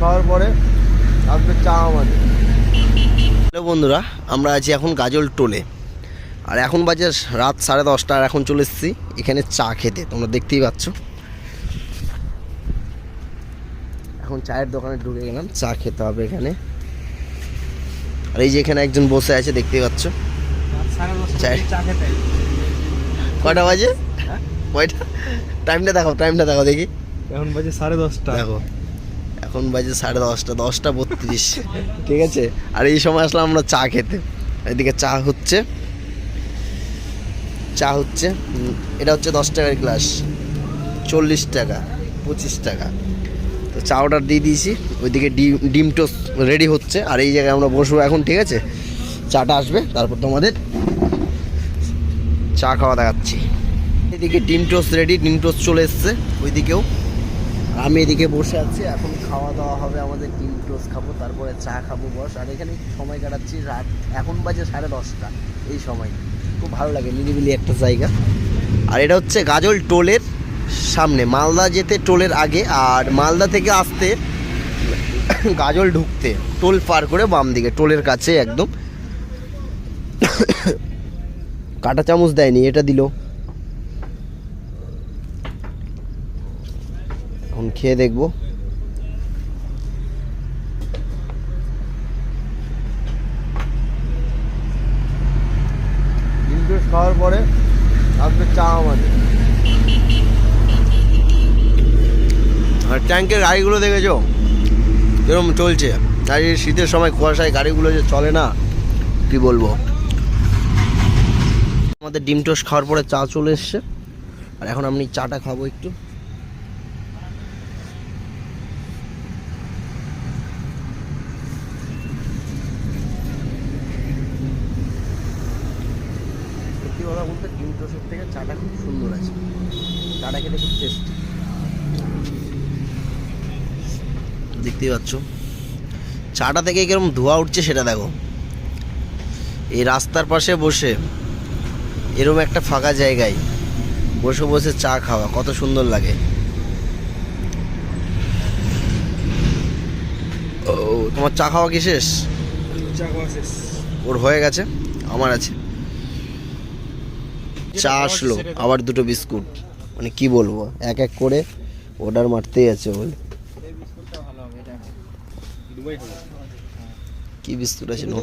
খাওয়ার পরে আসবে চা আমাদের। হ্যালো বন্ধুরা আমরা আছি এখন গাজল টোলে। আর এখন বাজে রাত সাড়ে দশটা আর এখন চলে এসেছি এখানে চা খেতে। তোমরা দেখতেই পাচ্ছ। এখন চায়ের দোকানে ঢুকে গেলাম চা খেতে হবে এখানে। আর এই যে এখানে একজন বসে আছে দেখতেই পাচ্ছ। কটা বাজে? কয়টা? টাইমটা দেখো টাইমটা দেখো দেখি। এখন বাজে সাড়ে দশটা। দেখো। এখন বাজে সাড়ে দশটা দশটা বত্রিশ। ঠিক আছে? আর এই সময় আসলাম আমরা চা খেতে। এদিকে চা হচ্ছে। চা হচ্ছে এটা হচ্ছে দশ টাকার গ্লাস। চল্লিশ টাকা, পঁচিশ টাকা। তো চা অর্ডার দিয়ে দিয়েছি। ওইদিকে ডিম ডিম টোস্ট রেডি হচ্ছে। আর এই জায়গায় আমরা বসবো এখন, ঠিক আছে? চাটা আসবে, তারপর তোমাদের চা খাওয়া দেখাচ্ছি। এদিকে ডিম টোস্ট রেডি ডিম টোস্ট চলে এসছে। ওইদিকেও আমি এদিকে বসে আছি, এখন খাওয়া দাওয়া হবে, আমাদের ডিম টোস্ট খাব, তারপরে চা খাব বস। আর এখানে সময় কাটাচ্ছি রাত, এখন বাজে সাড়ে দশটা, এই সময়। খুব ভালো লাগে, নিরিবিলি একটা জায়গা। আর এটা হচ্ছে গাজল টোলের সামনে, মালদা যেতে টোলের আগে, আর মালদা থেকে আসতে গাজল ঢুকতে, টোল পার করে বাম দিকে, টোলের কাছে একদম। কাটা চামচ দেয়নি, এটা দিল। এখন খেয়ে দেখব। টোস্ট খাওয়ার পরে আসবে চা আমাদের। আর ট্যাঙ্কের গাড়িগুলো দেখেছ? এরকম চলছে? আর শীতের সময় কুয়াশায় গাড়িগুলো যে চলে না, কি বলব? আমাদের ডিম টোস্ট খাওয়ার পরে চা চলে এসছে। আর এখন আমি চাটা খাব একটু। বলতে ডিম টোস্টের থেকে চাটা খুব সুন্দর আছে। চাটা খেতে খুব টেস্ট দেখতেই পাচ্ছ। চাটা থেকে কীরকম ধোয়া উঠছে সেটা দেখো। এই রাস্তার পাশে বসে এরকম একটা ফাঁকা জায়গায় বসে বসে চা খাওয়া কত সুন্দর লাগে। ও তোমার চা খাওয়া কি শেষ? চা খাওয়া শেষ। ওর হয়ে গেছে আমার আছে। চা আসলো আবার দুটো বিস্কুট। মানে কি বলব এক এক করে অর্ডার মারতেই আছে বলে কি বিস্কুট আছে নো